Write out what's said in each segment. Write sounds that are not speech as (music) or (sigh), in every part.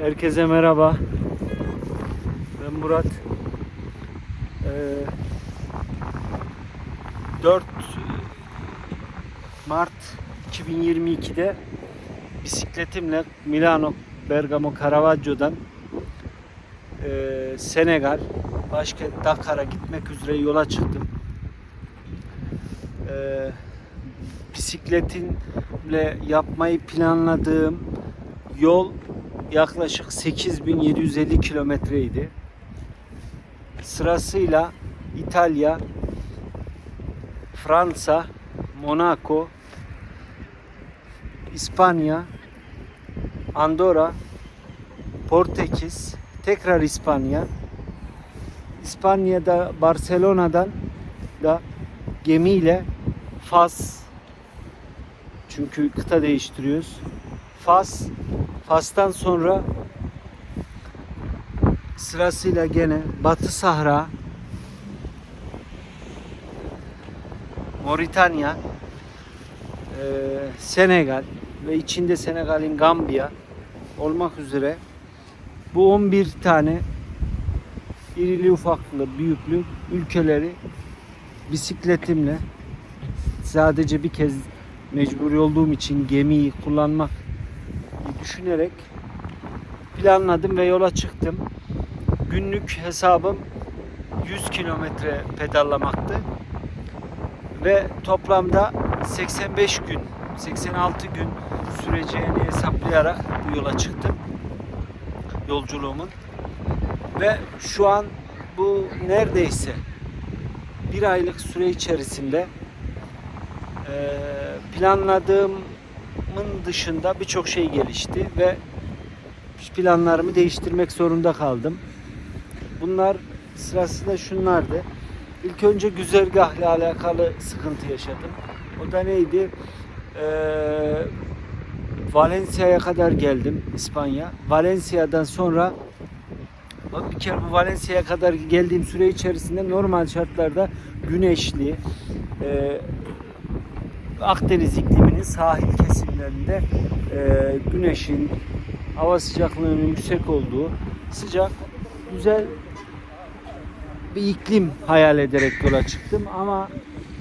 Herkese merhaba. Ben Murat. Ee, 4 Mart 2022'de bisikletimle Milano Bergamo Caravaggio'dan ee, Senegal başkent Dakar'a gitmek üzere yola çıktım. Ee, bisikletimle yapmayı planladığım yol yaklaşık 8750 kilometreydi. Sırasıyla İtalya, Fransa, Monaco, İspanya, Andorra, Portekiz, tekrar İspanya, İspanya'da Barcelona'dan da gemiyle Fas çünkü kıta değiştiriyoruz. Fas, Fas'tan sonra sırasıyla gene Batı Sahra, Moritanya, eee, Senegal ve içinde Senegal'in Gambiya olmak üzere bu 11 tane irili ufaklı büyüklü ülkeleri bisikletimle sadece bir kez mecbur olduğum için gemiyi kullanmak düşünerek planladım ve yola çıktım. Günlük hesabım 100 kilometre pedallamaktı. Ve toplamda 85 gün, 86 gün süreceğini hesaplayarak bu yola çıktım. Yolculuğumun. Ve şu an bu neredeyse bir aylık süre içerisinde eee, planladığımın dışında birçok şey gelişti ve planlarımı değiştirmek zorunda kaldım. Bunlar sırasıyla şunlardı. İlk önce güzergahla alakalı sıkıntı yaşadım. O da neydi? Eee Valencia'ya kadar geldim İspanya. Valencia'dan sonra bir kere bu Valencia'ya kadar geldiğim süre içerisinde normal şartlarda güneşli, eee Akdeniz ikliminin sahil kesimlerinde e, güneşin hava sıcaklığının yüksek olduğu sıcak güzel bir iklim hayal ederek yola çıktım ama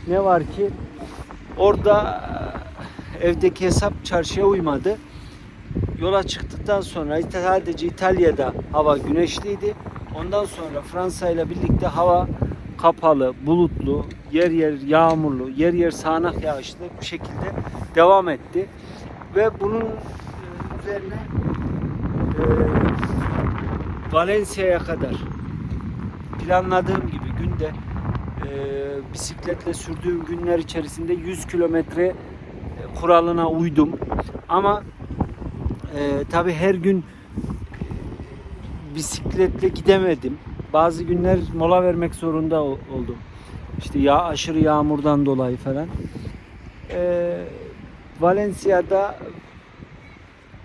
ne var ki orada e, evdeki hesap çarşıya uymadı. Yola çıktıktan sonra sadece İtalya'da hava güneşliydi. Ondan sonra Fransa ile birlikte hava kapalı, bulutlu, yer yer yağmurlu, yer yer sağanak yağışlı bir şekilde devam etti. Ve bunun e, üzerine e, Valencia'ya kadar planladığım gibi günde e, bisikletle sürdüğüm günler içerisinde 100 kilometre e, kuralına uydum. Ama e, tabi her gün bisikletle gidemedim. Bazı günler mola vermek zorunda ol- oldum. İşte ya aşırı yağmurdan dolayı falan. Ee, Valencia'da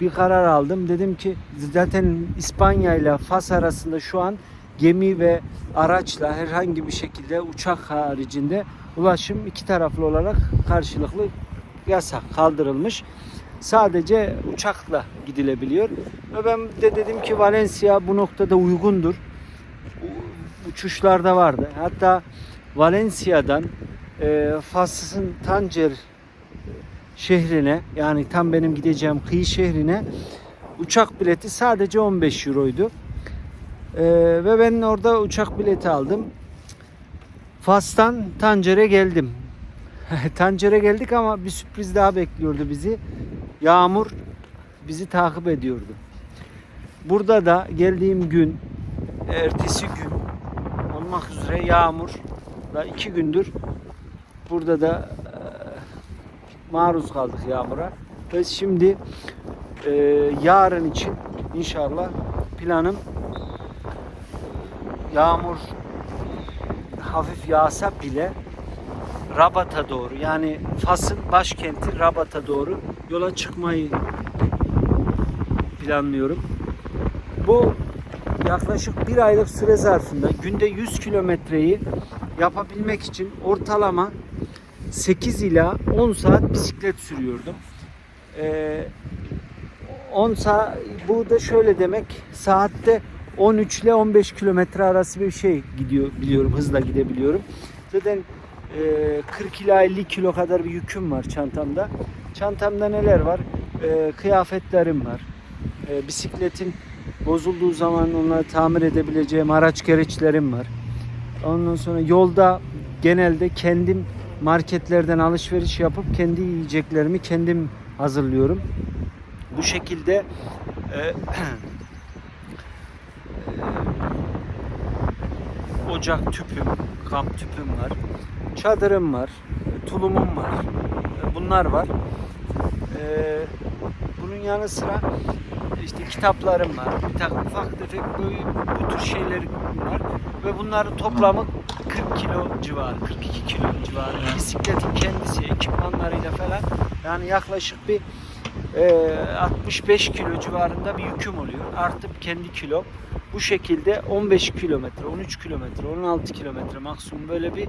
bir karar aldım. Dedim ki zaten İspanya ile Fas arasında şu an gemi ve araçla herhangi bir şekilde uçak haricinde ulaşım iki taraflı olarak karşılıklı yasak kaldırılmış. Sadece uçakla gidilebiliyor. Ve ben de dedim ki Valencia bu noktada uygundur. Uçuşlarda vardı. Hatta Valencia'dan e, Fas'ın Tancer şehrine yani tam benim gideceğim kıyı şehrine uçak bileti sadece 15 euroydu. E, ve ben orada uçak bileti aldım. Fas'tan Tancer'e geldim. (laughs) Tancer'e geldik ama bir sürpriz daha bekliyordu bizi. Yağmur bizi takip ediyordu. Burada da geldiğim gün, ertesi gün olmak üzere yağmur da iki gündür burada da maruz kaldık yağmura. Ve şimdi e, yarın için inşallah planım yağmur hafif yağsa bile Rabat'a doğru yani Fas'ın başkenti Rabat'a doğru yola çıkmayı planlıyorum. Bu yaklaşık bir aylık süre zarfında günde 100 kilometreyi yapabilmek için ortalama 8 ila 10 saat bisiklet sürüyordum. Ee, 10 saat bu da şöyle demek saatte 13 ile 15 kilometre arası bir şey gidiyor biliyorum hızla gidebiliyorum. Zaten e, 40 ila 50 kilo kadar bir yüküm var çantamda. Çantamda neler var? E, kıyafetlerim var. E, bisikletin bozulduğu zaman onları tamir edebileceğim araç gereçlerim var. Ondan sonra yolda genelde kendim marketlerden alışveriş yapıp kendi yiyeceklerimi kendim hazırlıyorum. Bu şekilde e, (clears throat) e, ocak tüpüm, kamp tüpüm var. Çadırım var, tulumum var. e, Bunlar var. E, bunun yanı sıra işte kitaplarım var. Bir takım ufak tefek böyle bu tür şeylerim var. Ve bunların toplamı 40 kilo civarı, 42 kilo civarı. Bisikletin kendisi, ekipmanlarıyla falan yani yaklaşık bir e, 65 kilo civarında bir yüküm oluyor. Artıp kendi kilo. Bu şekilde 15 kilometre, 13 kilometre, 16 kilometre maksimum böyle bir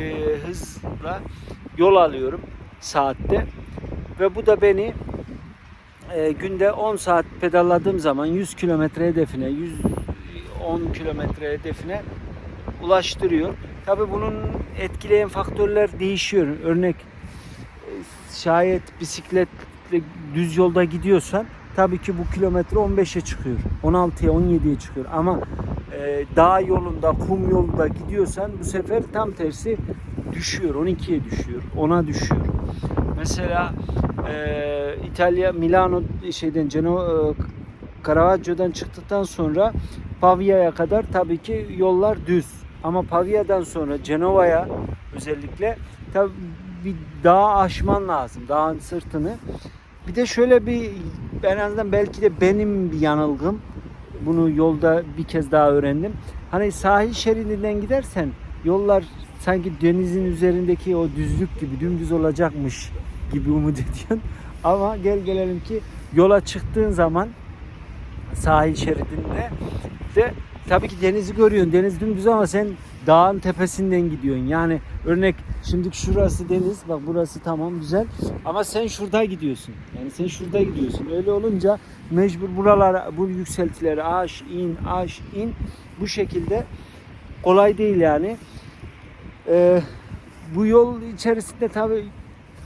e, hızla yol alıyorum saatte. Ve bu da beni e, günde 10 saat pedalladığım zaman 100 kilometre hedefine, 110 kilometre hedefine ulaştırıyor. Tabi bunun etkileyen faktörler değişiyor. Örnek şayet bisikletle düz yolda gidiyorsan tabii ki bu kilometre 15'e çıkıyor. 16'ya 17'ye çıkıyor. Ama e, dağ yolunda, kum yolunda gidiyorsan bu sefer tam tersi düşüyor. 12'ye düşüyor. 10'a düşüyor. Mesela e, İtalya Milano şeyden Ceno e, Caravaggio'dan çıktıktan sonra Pavia'ya kadar tabii ki yollar düz. Ama Pavia'dan sonra Cenova'ya özellikle tabii bir dağ aşman lazım. Dağın sırtını. Bir de şöyle bir en azından belki de benim bir yanılgım. Bunu yolda bir kez daha öğrendim. Hani sahil şeridinden gidersen yollar sanki denizin üzerindeki o düzlük gibi dümdüz olacakmış gibi umut ediyorsun. Ama gel gelelim ki yola çıktığın zaman sahil şeridinde de tabii ki denizi görüyorsun. Deniz dümdüz ama sen dağın tepesinden gidiyorsun. Yani örnek şimdi şurası deniz. Bak burası tamam güzel. Ama sen şurada gidiyorsun. Yani sen şurada gidiyorsun. Öyle olunca mecbur buralara bu yükseltileri aş in aş in bu şekilde kolay değil yani. Ee, bu yol içerisinde tabii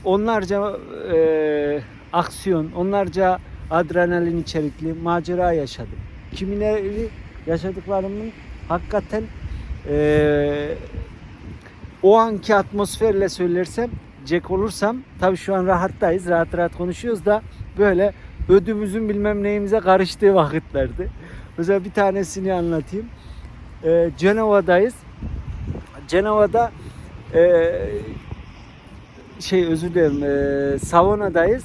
onlarca e, aksiyon, onlarca adrenalin içerikli macera yaşadım. Kimileri yaşadıklarımın hakikaten e, o anki atmosferle söylersem, cek olursam, tabii şu an rahattayız, rahat rahat konuşuyoruz da böyle ödümüzün bilmem neyimize karıştığı vakitlerdi. Mesela bir tanesini anlatayım. E, Cenova'dayız. Cenova'da e, şey özür dilerim e, Savona'dayız.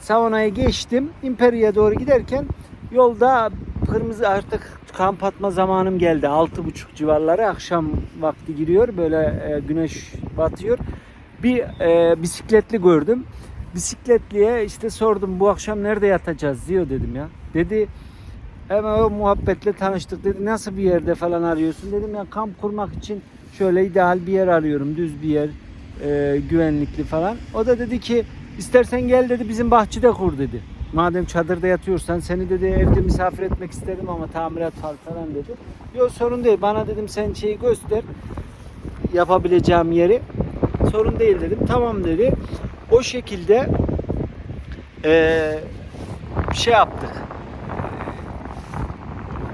Savona'yı geçtim. İmperia'ya doğru giderken yolda kırmızı artık kamp atma zamanım geldi. Altı buçuk civarları akşam vakti giriyor. Böyle e, güneş batıyor. Bir e, bisikletli gördüm. Bisikletliye işte sordum bu akşam nerede yatacağız diyor dedim ya. Dedi hemen o muhabbetle tanıştık dedi. Nasıl bir yerde falan arıyorsun dedim ya kamp kurmak için şöyle ideal bir yer arıyorum. Düz bir yer e, güvenlikli falan. O da dedi ki istersen gel dedi bizim bahçede kur dedi. Madem çadırda yatıyorsan seni dedi evde misafir etmek isterim ama tamirat falan dedi. Yok sorun değil bana dedim sen şeyi göster yapabileceğim yeri. Sorun değil dedim. Tamam dedi. O şekilde e, şey yaptık.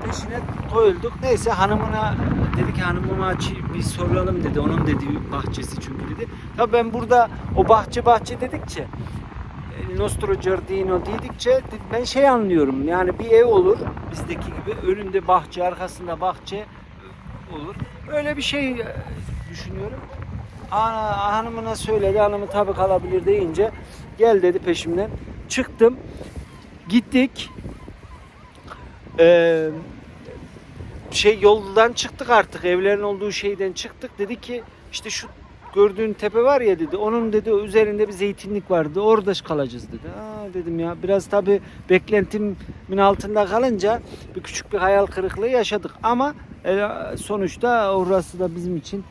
Peşine koyulduk. Neyse hanımına dedi ki hanımıma aç- bir soralım dedi. Onun dedi bahçesi çünkü dedi. Tabii ben burada o bahçe bahçe dedikçe e, Nostro Giardino dedikçe ben şey anlıyorum. Yani bir ev olur bizdeki gibi. Önünde bahçe, arkasında bahçe olur. Öyle bir şey e, düşünüyorum. Ana, hanımına söyledi. Hanımı tabii kalabilir deyince gel dedi peşimden. Çıktım. Gittik. Eee şey yoldan çıktık artık evlerin olduğu şeyden çıktık dedi ki işte şu gördüğün tepe var ya dedi onun dedi üzerinde bir zeytinlik vardı orada kalacağız dedi. Aa dedim ya biraz tabi beklentimin altında kalınca bir küçük bir hayal kırıklığı yaşadık ama e, sonuçta orası da bizim için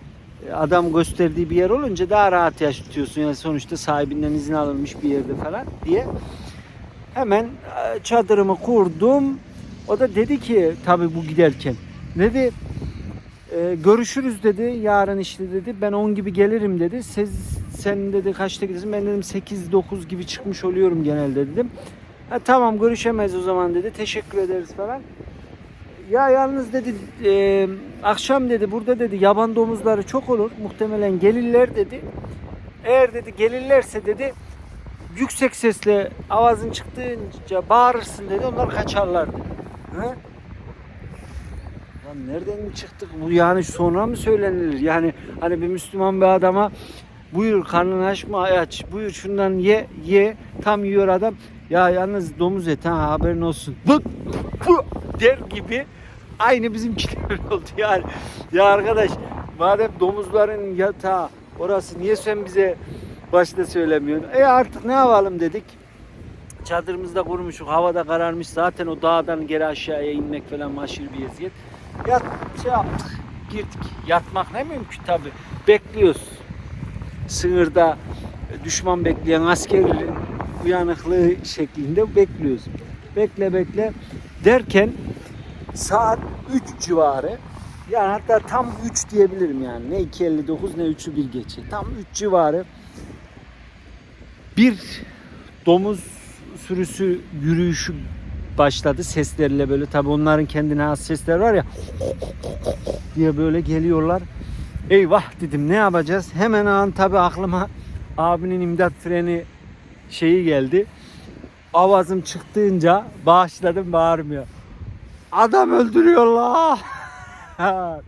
e, adam gösterdiği bir yer olunca daha rahat yaşatıyorsun yani sonuçta sahibinden izin alınmış bir yerde falan diye. Hemen e, çadırımı kurdum. O da dedi ki tabii bu giderken. Dedi e, görüşürüz dedi. Yarın işte dedi. Ben 10 gibi gelirim dedi. Siz sen dedi kaçta gidersin? Ben dedim 8-9 gibi çıkmış oluyorum genelde dedim. Ha, tamam görüşemez o zaman dedi. Teşekkür ederiz falan. Ya yalnız dedi e, akşam dedi burada dedi yaban domuzları çok olur. Muhtemelen gelirler dedi. Eğer dedi gelirlerse dedi yüksek sesle avazın çıktığınca bağırırsın dedi. Onlar kaçarlar. Hı? Nereden mi çıktık? Bu yani sonra mı söylenilir? Yani hani bir Müslüman bir adama buyur karnın aç mı? Aç. Buyur şundan ye ye. Tam yiyor adam. Ya yalnız domuz eti ha haberin olsun. Bık bu der gibi aynı bizimkiler (laughs) oldu yani. Ya arkadaş madem domuzların yatağı orası niye sen bize başta söylemiyorsun? E artık ne yapalım dedik. Çadırımızda kurmuşuk havada kararmış. Zaten o dağdan geri aşağıya inmek falan aşırı bir eziyet yat şey yaptık girdik. Yatmak ne mümkün tabi bekliyoruz. Sınırda düşman bekleyen askerlerin uyanıklığı şeklinde bekliyoruz. Bekle bekle. Derken saat 3 civarı. Yani hatta tam 3 diyebilirim yani. Ne 2.59 ne 3'ü bir geçe. Tam 3 civarı. Bir domuz sürüsü yürüyüşü başladı seslerle böyle tabi onların kendine has sesler var ya diye böyle geliyorlar. Eyvah dedim ne yapacağız? Hemen an tabi aklıma abinin imdat freni şeyi geldi. Avazım çıktığınca bağışladım bağırmıyor. Adam öldürüyorlar. (laughs)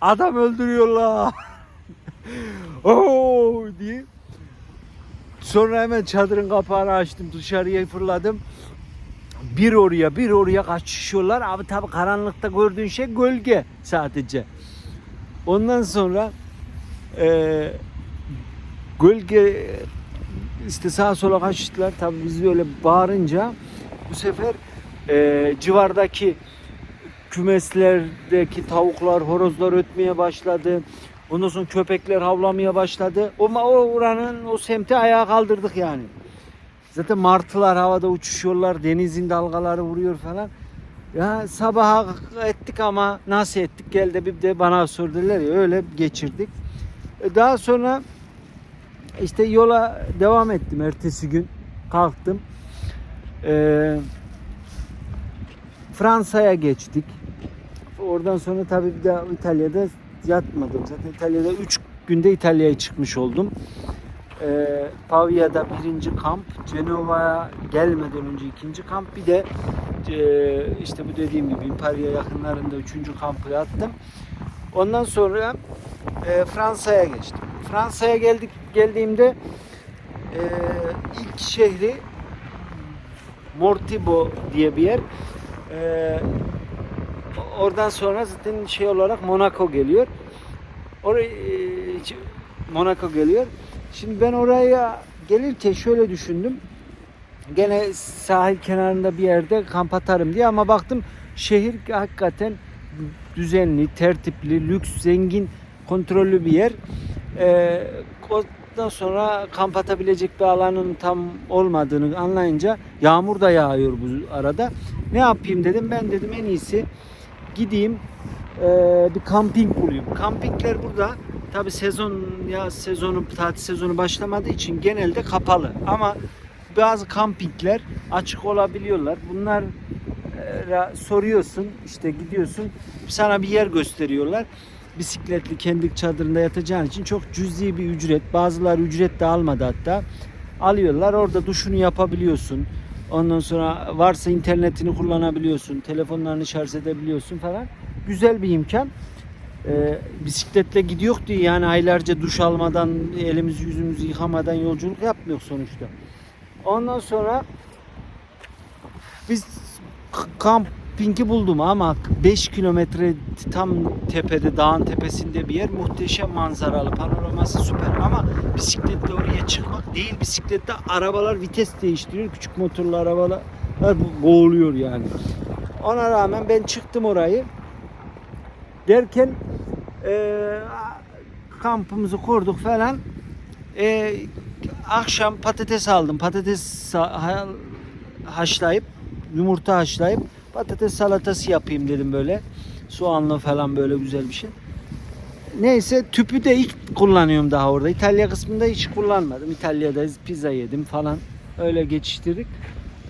Adam öldürüyorlar. (laughs) Oo diye. Sonra hemen çadırın kapağını açtım dışarıya fırladım. Bir oraya bir oraya kaçışıyorlar. Abi tabi karanlıkta gördüğün şey gölge sadece. Ondan sonra e, gölge işte sağa sola kaçtılar. Tabii biz öyle bağırınca bu sefer e, civardaki kümeslerdeki tavuklar, horozlar ötmeye başladı. Ondan sonra köpekler havlamaya başladı. O, o oranın o semti ayağa kaldırdık yani. Zaten martılar havada uçuşuyorlar. Denizin dalgaları vuruyor falan. Ya sabaha ettik ama nasıl ettik gel de bir de bana sordular ya öyle geçirdik. E, Daha sonra işte yola devam ettim ertesi gün kalktım. Ee, Fransa'ya geçtik. Oradan sonra tabii bir daha İtalya'da yatmadım. Zaten İtalya'da 3 günde İtalya'ya çıkmış oldum. Ee, Pavia'da birinci kamp, Cenova'ya gelmeden önce ikinci kamp, bir de e, işte bu dediğim gibi Imperia yakınlarında üçüncü kampı yattım. Ondan sonra e, Fransa'ya geçtim. Fransa'ya geldik geldiğimde e, ilk şehri Mortibo diye bir yer. E, oradan sonra zaten şey olarak Monaco geliyor. Oraya Monaco geliyor. Şimdi ben oraya gelirken şöyle düşündüm. Gene sahil kenarında bir yerde kamp atarım diye ama baktım şehir hakikaten düzenli, tertipli, lüks, zengin, kontrollü bir yer. Ee, ondan sonra kamp atabilecek bir alanın tam olmadığını anlayınca yağmur da yağıyor bu arada. Ne yapayım dedim. Ben dedim en iyisi gideyim ee, bir kamping bulayım. Kampingler burada tabi sezon ya sezonu tatil sezonu başlamadığı için genelde kapalı ama bazı kampingler açık olabiliyorlar. Bunlar e, soruyorsun işte gidiyorsun sana bir yer gösteriyorlar. Bisikletli kendi çadırında yatacağın için çok cüzi bir ücret. Bazıları ücret de almadı hatta. Alıyorlar orada duşunu yapabiliyorsun. Ondan sonra varsa internetini kullanabiliyorsun. Telefonlarını şarj edebiliyorsun falan. Güzel bir imkan. Ee, bisikletle gidiyor diye yani aylarca duş almadan elimizi yüzümüzü yıkamadan yolculuk yapmıyor sonuçta. Ondan sonra biz kampingi buldum ama 5 kilometre tam tepede dağın tepesinde bir yer. Muhteşem manzaralı panoraması süper. Ama bisikletle oraya çıkmak değil bisiklette arabalar vites değiştiriyor. Küçük motorlu arabalar boğuluyor yani. Ona rağmen ben çıktım orayı derken eee, kampımızı kurduk falan Eee, akşam patates aldım patates haşlayıp yumurta haşlayıp patates salatası yapayım dedim böyle. Soğanlı falan böyle güzel bir şey. Neyse tüpü de ilk kullanıyorum daha orada. İtalya kısmında hiç kullanmadım. İtalya'da pizza yedim falan. Öyle geçiştirdik.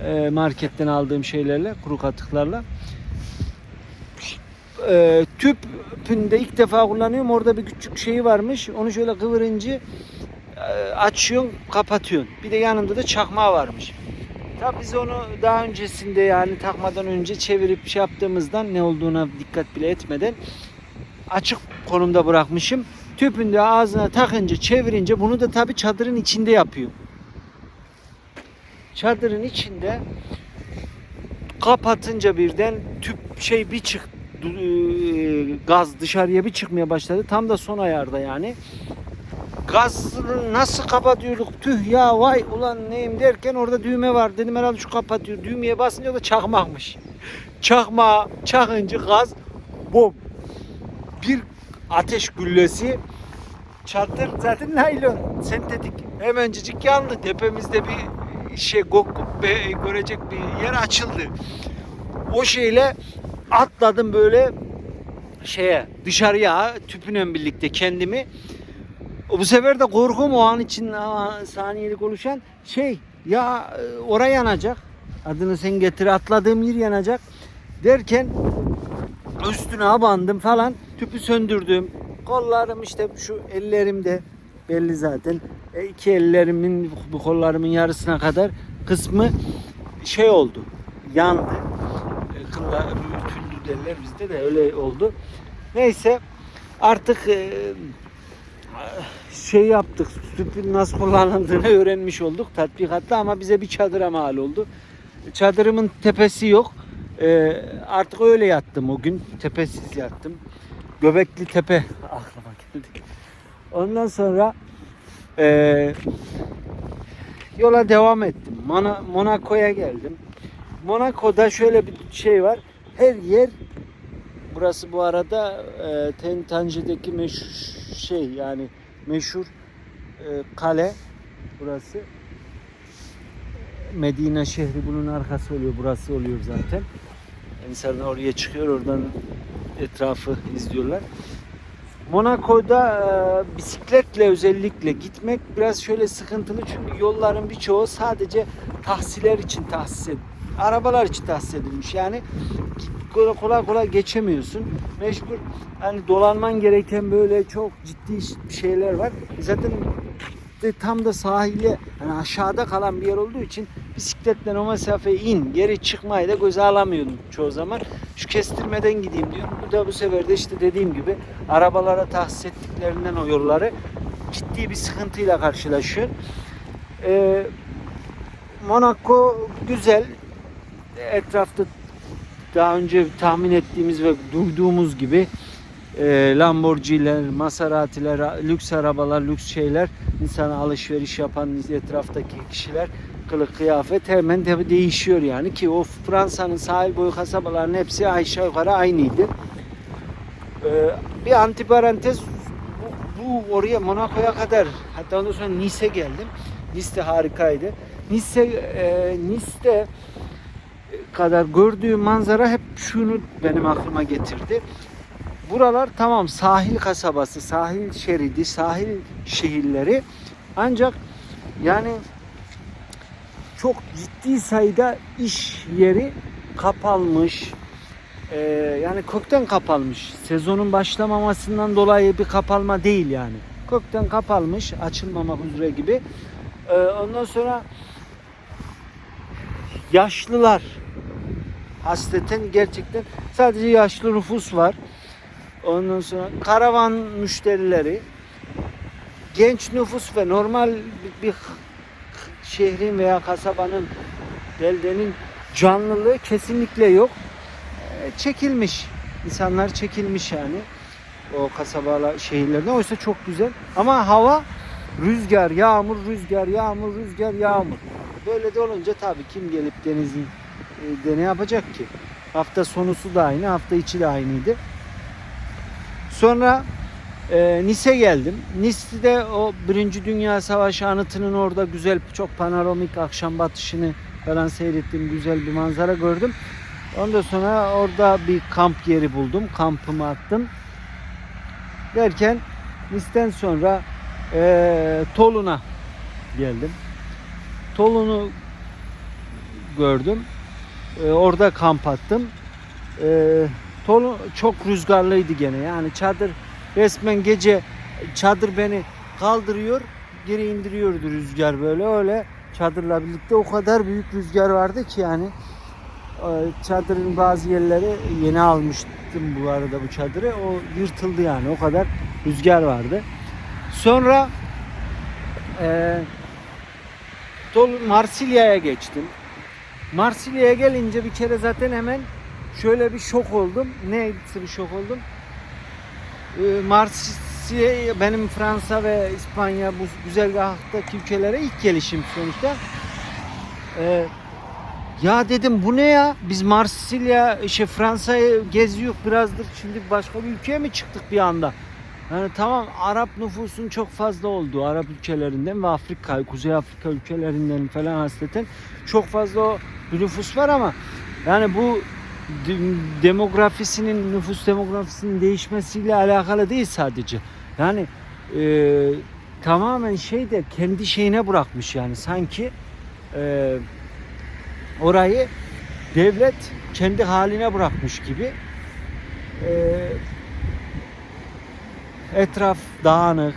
Ee, marketten aldığım şeylerle, kuru katıklarla. Ee, tüpünde ilk defa kullanıyorum. Orada bir küçük şeyi varmış. Onu şöyle kıvırınca e, açıyorsun, kapatıyorsun. Bir de yanında da çakmağı varmış. Tabii biz onu daha öncesinde yani takmadan önce çevirip şey yaptığımızdan ne olduğuna dikkat bile etmeden açık konumda bırakmışım. Tüpünde ağzına takınca çevirince bunu da tabii çadırın içinde yapıyor. Çadırın içinde kapatınca birden tüp şey bir çık du- e, gaz dışarıya bir çıkmaya başladı. Tam da son ayarda yani. Gazını nasıl kapatıyorduk? Tüh ya vay ulan neyim derken orada düğme var. Dedim herhalde şu kapatıyor. Düğmeye basınca da çakmakmış. Çakmağa çakınca gaz bom. Bir ateş güllesi çadır zaten naylon sentetik. Hemencecik yandı. Tepemizde bir şey gok be, görecek bir yer açıldı. O şeyle atladım böyle şeye dışarıya tüpünle birlikte kendimi. Bu sefer de korkum o an için saniyelik oluşan şey ya e, oraya yanacak. Adını sen getir atladığım yer yanacak. Derken üstüne abandım falan tüpü söndürdüm. Kollarım işte şu ellerimde belli zaten. E, iki ellerimin bu kollarımın yarısına kadar kısmı şey oldu. Yandı. E, kıllar tündü derler bizde de öyle oldu. Neyse artık e, şey yaptık. Tüpün nasıl kullanıldığını (laughs) öğrenmiş olduk tatbikatta ama bize bir çadıra mal oldu. Çadırımın tepesi yok. Ee, artık öyle yattım o gün. Tepesiz yattım. Göbekli Tepe (laughs) aklıma geldi. Ondan sonra ee, yola devam ettim. Mona, Monaco'ya geldim. Monaco'da şöyle bir şey var. Her yer burası bu arada e, Ten Tanji'deki meşhur şey yani meşhur e, kale burası. Medine şehri bunun arkası oluyor. Burası oluyor zaten. İnsanlar oraya çıkıyor. Oradan etrafı izliyorlar. Monaco'da e, bisikletle özellikle gitmek biraz şöyle sıkıntılı çünkü yolların birçoğu sadece tahsiler için tahsis edilmiş. Arabalar için tahsis edilmiş. Yani kolay kolay, geçemiyorsun. Mecbur hani dolanman gereken böyle çok ciddi şeyler var. Zaten tam da sahile hani aşağıda kalan bir yer olduğu için bisikletle o mesafeye in geri çıkmayı da göze alamıyordum çoğu zaman. Şu kestirmeden gideyim diyorum. Bu da bu sefer de işte dediğim gibi arabalara tahsis ettiklerinden o yolları ciddi bir sıkıntıyla karşılaşıyor. Ee, Monaco güzel. Etrafta daha önce tahmin ettiğimiz ve duyduğumuz gibi e, Lamborghini'ler, Maserati'ler, lüks arabalar, lüks şeyler, insana alışveriş yapan etraftaki kişiler kılık kıyafet hemen tabi değişiyor yani ki o Fransa'nın sahil boyu kasabaların hepsi aşağı yukarı aynıydı. E, bir antiparantez bu, bu oraya Monaco'ya kadar hatta ondan sonra Nice'e geldim. Nice de harikaydı. Nice, e, Nice'de kadar gördüğüm manzara hep şunu benim aklıma getirdi. Buralar tamam sahil kasabası, sahil şeridi, sahil şehirleri ancak yani çok ciddi sayıda iş yeri kapalmış. Ee, yani kökten kapalmış. Sezonun başlamamasından dolayı bir kapalma değil yani. Kökten kapalmış, açılmamak üzere gibi. Ee, ondan sonra yaşlılar hasleten gerçekten sadece yaşlı nüfus var. Ondan sonra karavan müşterileri, genç nüfus ve normal bir, şehrin veya kasabanın, beldenin canlılığı kesinlikle yok. Ee, Çekilmiş. İnsanlar çekilmiş yani. O kasabalar, şehirlerden. Oysa çok güzel. Ama hava rüzgar, yağmur, rüzgar, yağmur, rüzgar, yağmur. Böyle de olunca tabii kim gelip denizin de ne yapacak ki? Hafta sonusu da aynı, hafta içi de aynıydı. Sonra e, Nice geldim. Nice'de o Birinci Dünya Savaşı anıtının orada güzel çok panoramik akşam batışını falan seyrettim. Güzel bir manzara gördüm. Ondan sonra orada bir kamp yeri buldum. Kampımı attım. Derken Nice'den sonra eee Tolun'a geldim. Tolun'u gördüm. Eee, orada kamp attım. Eee Tolun çok rüzgarlıydı gene. Yani çadır resmen gece çadır beni kaldırıyor, geri indiriyordu rüzgar böyle öyle çadırla birlikte o kadar büyük rüzgar vardı ki yani e, çadırın bazı yerleri yeni almıştım bu arada bu çadırı o yırtıldı yani o kadar rüzgar vardı. Sonra e, Marsilya'ya geçtim. Marsilya'ya gelince bir kere zaten hemen şöyle bir şok oldum. Neydi bir şok oldum? Ee, Marsilya benim Fransa ve İspanya bu güzergahtaki ülkelere ilk gelişim sonuçta. Ee, ya dedim bu ne ya? Biz Marsilya, işte Fransa'yı geziyor birazdır. Şimdi başka bir ülkeye mi çıktık bir anda? Yani tamam Arap nüfusun çok fazla olduğu Arap ülkelerinden ve Afrika, Kuzey Afrika ülkelerinden falan hasleten çok fazla bir nüfus var ama yani bu de- demografisinin nüfus demografisinin değişmesiyle alakalı değil sadece. Yani e, tamamen şey de kendi şeyine bırakmış yani sanki e, orayı devlet kendi haline bırakmış gibi. E, etraf dağınık,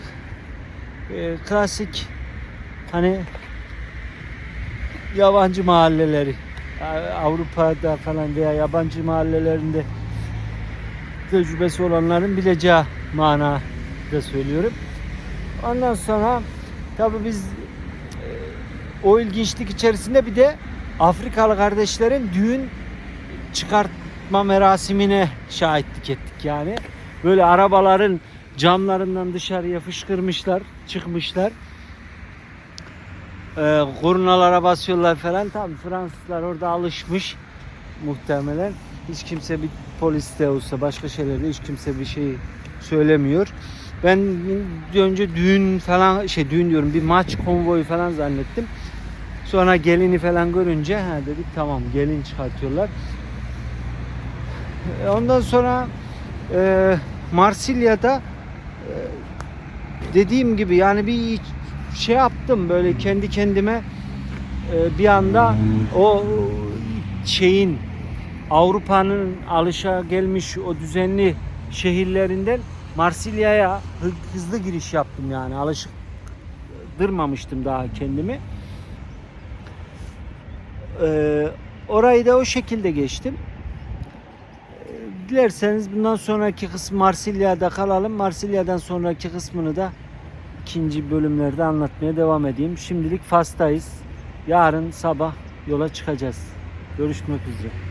e, klasik hani yabancı mahalleleri Avrupa'da falan veya yabancı mahallelerinde tecrübesi olanların bileceği manada söylüyorum. Ondan sonra tabii biz e, o ilginçlik içerisinde bir de Afrikalı kardeşlerin düğün çıkartma merasimine şahitlik ettik yani. Böyle arabaların camlarından dışarıya fışkırmışlar, çıkmışlar. Ee, kurnalara basıyorlar falan. Tabii Fransızlar orada alışmış muhtemelen. Hiç kimse bir polis de olsa başka şeylerde hiç kimse bir şey söylemiyor. Ben önce düğün falan şey düğün diyorum bir maç konvoyu falan zannettim. Sonra gelini falan görünce ha dedik tamam gelin çıkartıyorlar. Ondan sonra e, Marsilya'da dediğim gibi yani bir şey yaptım böyle kendi kendime e, bir anda o şeyin Avrupa'nın alışa gelmiş o düzenli şehirlerinden Marsilya'ya hı- hızlı giriş yaptım yani alışık dırmamıştım daha kendimi. Ee, orayı da o şekilde geçtim. Dilerseniz bundan sonraki kısmı Marsilya'da kalalım. Marsilya'dan sonraki kısmını da ikinci bölümlerde anlatmaya devam edeyim. Şimdilik Fas'tayız. Yarın sabah yola çıkacağız. Görüşmek üzere.